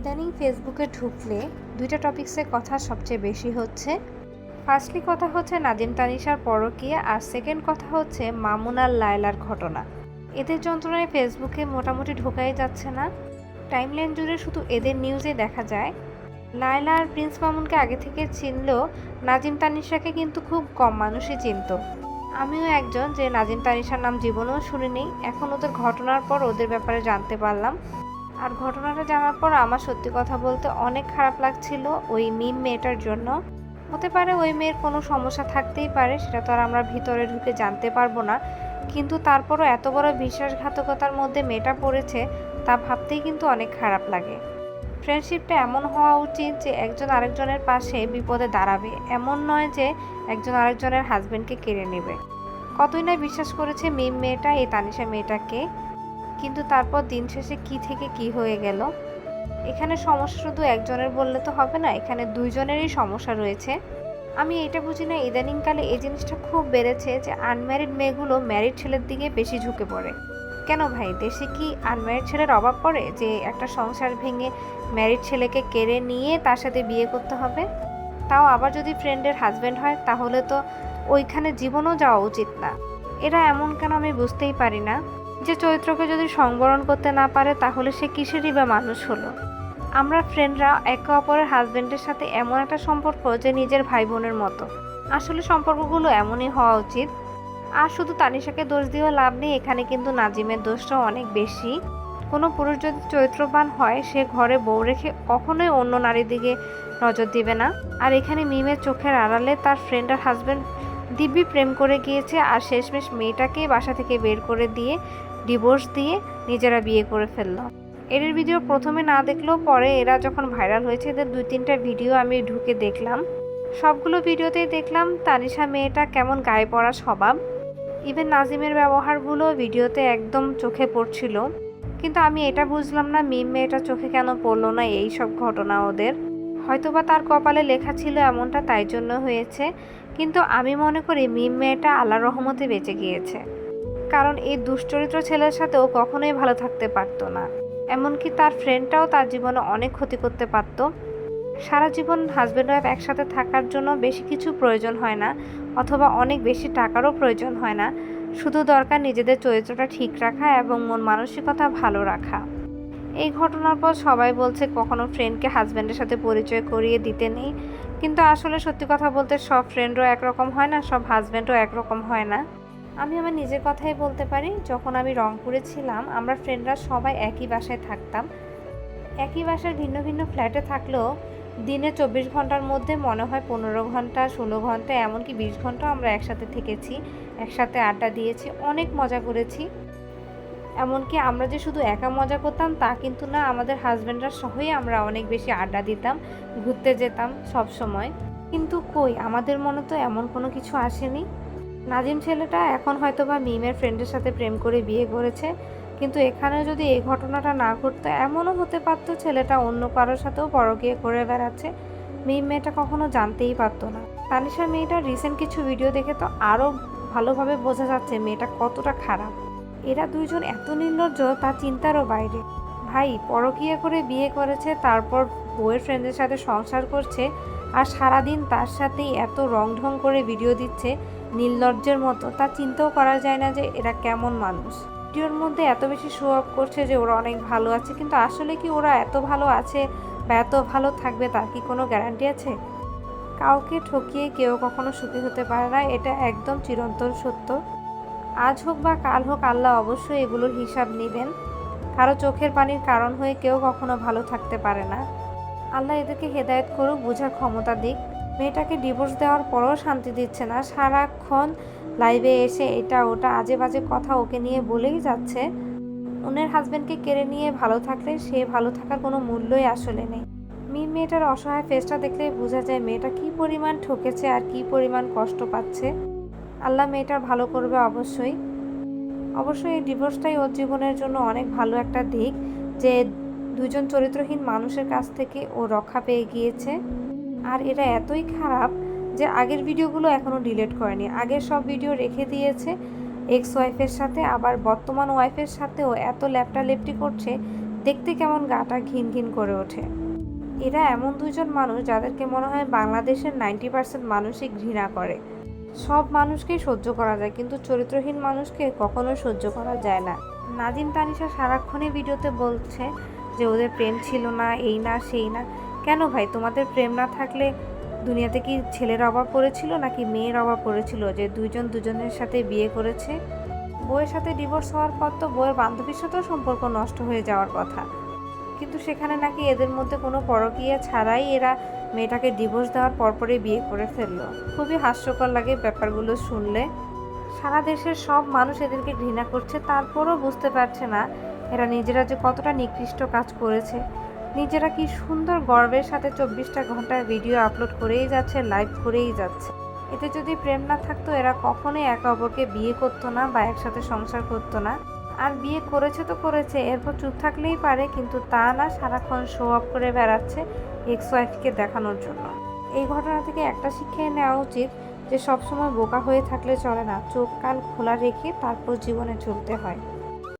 ইদানিং ফেসবুকে ঢুকলে দুইটা টপিক্সে কথা সবচেয়ে বেশি হচ্ছে। ফার্স্টলি কথা হচ্ছে নাদিম তানিশার পরকীয়া আর সেকেন্ড কথা হচ্ছে মামুন আর লায়লার ঘটনা। এদের যন্ত্রণায় ফেসবুকে মোটামুটি ঢোকাই যাচ্ছে না। টাইমলাইন জুড়ে শুধু এদের নিউজে দেখা যায়। লায়লা আর প্রিন্স মামুনকে আগে থেকে চিনলেও নাজিম তানিশাকে কিন্তু খুব কম মানুষই চিনত। আমিও একজন যে নাজিম তানিশার নাম জীবনেও শুনিনি। এখন ওদের ঘটনার পর ওদের ব্যাপারে জানতে পারলাম। আর ঘটনাটা জানার পর আমার সত্যি কথা বলতে অনেক খারাপ লাগছিল ওই মিম মেয়েটার জন্য। হতে পারে ওই মেয়ের কোনো সমস্যা থাকতেই পারে, সেটা তো আর আমরা ভিতরে ঢুকে জানতে পারব না। কিন্তু তারপরও এত বড় বিশ্বাসঘাতকতার মধ্যে মেয়েটা পড়েছে, তা ভাবতেই কিন্তু অনেক খারাপ লাগে। ফ্রেন্ডশিপটা এমন হওয়া উচিত যে একজন আরেকজনের পাশে বিপদে দাঁড়াবে, এমন নয় যে একজন আরেকজনের হাজবেন্ডকে কেড়ে নেবে। কতই না বিশ্বাস করেছে মিম মেয়েটা, এই তানিশা মেয়েটাকে। কিন্তু তারপর দিন শেষে কি থেকে কি হয়ে গেল? এখানে সমস্যা শুধু একজনের বললে তো হবে না, এখানে দুইজনেরই সমস্যা রয়েছে। আমি এটা বুঝি না, ইদানিংকালে এই জিনিসটা খুব বেড়েছে যে আনম্যারিড মেয়েগুলো ম্যারিড ছেলের দিকে বেশি ঝুঁকে পড়ে। কেন ভাই, দেশে কি আনম্যারিড ছেলের অভাব পড়ে যে একটা সংসার ভেঙে ম্যারিড ছেলেকে কেড়ে নিয়ে তার সাথে বিয়ে করতে হবে? তাও আবার যদি ফ্রেন্ডের হাজব্যান্ড হয়, তাহলে তো ওইখানে জীবনও যাওয়া উচিত না। এরা এমন কেন আমি বুঝতেই পারি না। যে চরিত্রকে যদি সংবরণ করতে না পারে, তাহলে সে কিসেরই বা মানুষ হলো? আমরা ফ্রেন্ডরা একে অপরের হাজব্যান্ডের সাথে এমন একটা সম্পর্ক যে নিজের ভাই বোনের মতো। আসলে সম্পর্কগুলো এমনই হওয়া উচিত। আর শুধু তানিশাকে দোষ দিয়েও লাভ নেই, এখানে কিন্তু নাজিমের দোষটাও অনেক বেশি। কোনো পুরুষ যদি চরিত্রবান হয়, সে ঘরে বউ রেখে কখনোই অন্য নারীর দিকে নজর দিবে না। আর এখানে মিমের চোখের আড়ালে তার ফ্রেন্ড আর হাজব্যান্ড দিব্যি প্রেম করে গিয়েছে, আর শেষমেশ মেয়েটাকে বাসা থেকে বের করে দিয়ে ডিভোর্স দিয়ে নিজেরা বিয়ে করে ফেলল। এদের ভিডিও প্রথমে না দেখলেও পরে এরা যখন ভাইরাল হয়েছে, এদের দুই তিনটা ভিডিও আমি ঢুকে দেখলাম। সবগুলো ভিডিওতেই দেখলাম, তানিশা মেয়েটা কেমন গায়ে পড়া স্বভাব। ইভেন নাজিমের ব্যবহারগুলো ভিডিওতে একদম চোখে পড়ছিল। কিন্তু আমি এটা বুঝলাম না, মিম মেয়েটা চোখে কেন পড়ল না এই সব ঘটনা ওদের। হয়তোবা তার কপালে লেখা ছিল এমনটা, তাই জন্য হয়েছে। কিন্তু আমি মনে করি, মিম মেয়েটা আল্লাহ রহমতে বেঁচে গিয়েছে। কারণ এই দুশ্চরিত্র ছেলের সাথেও কখনোই ভালো থাকতে পারতো না। এমনকি তার ফ্রেন্ডটাও তার জীবনে অনেক ক্ষতি করতে পারতো। সারা জীবন হাজব্যান্ড ওয়াইফ একসাথে থাকার জন্য বেশি কিছু প্রয়োজন হয় না, অথবা অনেক বেশি টাকারও প্রয়োজন হয় না। শুধু দরকার নিজেদের চরিত্রটা ঠিক রাখা এবং মন মানসিকতা ভালো রাখা। এই ঘটনার পর সবাই বলছে কখনো ফ্রেন্ডকে হাজব্যান্ডের সাথে পরিচয় করিয়ে দিতে নেই। কিন্তু আসলে সত্যি কথা বলতে সব ফ্রেন্ডও একরকম হয় না, সব হাজব্যান্ডও একরকম হয় না। আমি আমার নিজের কথাই বলতে পারি, যখন আমি রংপুরে ছিলাম, আমরা ফ্রেন্ডরা সবাই একই বাসায় থাকতাম। একই বাসার ভিন্ন ভিন্ন ফ্ল্যাটে থাকলেও দিনে চব্বিশ ঘণ্টার মধ্যে মনে হয় পনেরো ঘণ্টা, ষোলো ঘণ্টা, এমনকি বিশ ঘন্টাও আমরা একসাথে থেকেছি, একসাথে আড্ডা দিয়েছি, অনেক মজা করেছি। এমনকি আমরা যে শুধু একা মজা করতাম তা কিন্তু না, আমাদের হাজব্যান্ডরা সহই আমরা অনেক বেশি আড্ডা দিতাম, ঘুরতে যেতাম সব সময় কিন্তু কই, আমাদের মনে তো এমন কোনো কিছু আসেনি। নাজিম ছেলেটা এখন হয়তো বা মিমের ফ্রেন্ডের সাথে প্রেম করে বিয়ে করেছে, কিন্তু এখানে যদি এই ঘটনাটা না ঘটতো, এমনও হতে পারতো ছেলেটা অন্য কারোর সাথেও পরকীয় করে বেড়াচ্ছে। মিম মেয়েটা কখনো জানতেই পারতো না। তানিশা মেয়েটার রিসেন্ট কিছু ভিডিও দেখে তো আরও ভালোভাবে বোঝা যাচ্ছে মেয়েটা কতটা খারাপ। এরা দুইজন এত নির্লজ্জ তা চিন্তারও বাইরে। ভাই, পরকীয়া করে বিয়ে করেছে, তারপর বউয়ের ফ্রেন্ডের সাথে সংসার করছে, আর সারাদিন তার সাথেই এত রং ঢং করে ভিডিও দিচ্ছে নির্লজ্জের মতো, তা চিন্তাও করা যায় না যে এরা কেমন মানুষ। ভিডিওর মধ্যে এত বেশি শো অফ করছে যে ওরা অনেক ভালো আছে, কিন্তু আসলে কি ওরা এত ভালো আছে বা এত ভালো থাকবে তার কি কোনো গ্যারান্টি আছে? কাউকে ঠকিয়ে কেউ কখনো সুখী হতে পারে না, এটা একদম চিরন্তন সত্য। আজ হোক বা কাল হোক, আল্লাহ অবশ্যই এগুলোর হিসাব নেবেন। কারও চোখের পানির কারণ হয়ে কেউ কখনো ভালো থাকতে পারে না। আল্লাহ এদেরকে হেদায়েত করুক, বোঝার ক্ষমতা দিক। মেয়েটাকে ডিভোর্স দেওয়ার পরও শান্তি দিচ্ছে না। সারাক্ষণ লাইভে এসে এটা ওটা আজে বাজে কথা ওকে নিয়ে বলেই যাচ্ছে। ওনের হাজব্যান্ডকে কেড়ে নিয়ে ভালো থাকলে সে ভালো থাকার কোনো মূল্যই আসলে নেই। মিম মেয়েটার অসহায় ফেসটা দেখলে বোঝা যায় মেয়েটা কি পরিমাণ ঠকেছে আর কি পরিমাণ কষ্ট পাচ্ছে। আল্লাহ মেয়েটার ভালো করবে অবশ্যই। অবশ্যই এই ডিভোর্সটাই ওর জীবনের জন্য অনেক ভালো একটা দিক যে দুজন চরিত্রহীন মানুষের কাছ থেকে ও রক্ষা পেয়ে গিয়েছে। আর এরা এতই খারাপ যে আগের ভিডিওগুলো এখনও ডিলিট করেনি। আগের সব ভিডিও রেখে দিয়েছে এক্স ওয়াইফের সাথে, আবার বর্তমান ওয়াইফের সাথেও এত ল্যাপটা লেপটি করছে, দেখতে কেমন গাটা ঘিন ঘিন করে ওঠে। এরা এমন দুইজন মানুষ যাদেরকে মনে হয় বাংলাদেশের নাইনটি পার্সেন্ট মানুষই ঘৃণা করে। সব মানুষকেই সহ্য করা যায়, কিন্তু চরিত্রহীন মানুষকে কখনোই সহ্য করা যায় না। নাদিম তানিশা সারাক্ষণই ভিডিওতে বলছে যে ওদের প্রেম ছিল না, এই না, সেই না। কেন ভাই? তোমাদের প্রেম না থাকলে দুনিয়াতে কি ছেলের অভাব পড়েছিল নাকি মেয়ের অভাব পড়েছিল যে দুইজন দুজনের সাথে বিয়ে করেছে? বইয়ের সাথে ডিভোর্স হওয়ার পর তো বইয়ের বান্ধবীর সাথেও সম্পর্ক নষ্ট হয়ে যাওয়ার কথা। কিন্তু সেখানে নাকি এদের মধ্যে কোনো পরকীয়া ছাড়াই এরা মেয়েটাকে ডিভোর্স দেওয়ার পরপরই বিয়ে করে ফেলল। খুবই হাস্যকর লাগে ব্যাপারগুলো শুনলে। সারা দেশের সব মানুষ এদেরকে ঘৃণা করছে, তারপরও বুঝতে পারছে না এরা নিজেরা যে কতটা নিকৃষ্ট কাজ করেছে। নিজেরা কি সুন্দর গর্বের সাথে চব্বিশটা ঘণ্টার ভিডিও আপলোড করেই যাচ্ছে লাইভ করেই যাচ্ছে? এতে যদি প্রেম না থাকতো, এরা কখনোই একে অপরকে বিয়ে করতো না বা একসাথে সংসার করতো না। আর বিয়ে করেছে তো করেছে, এরপর চুপ থাকলেই পারে, কিন্তু তা না, সারাক্ষণ শো অফ করে বেড়াচ্ছে এক্স ওয়াইফকে দেখানোর জন্য। এই ঘটনা থেকে একটা শিক্ষাই নেওয়া উচিত যে সবসময় বোকা হয়ে থাকলে চলে না চোখ কান খোলা রেখে তারপর জীবনে চলতে হয়।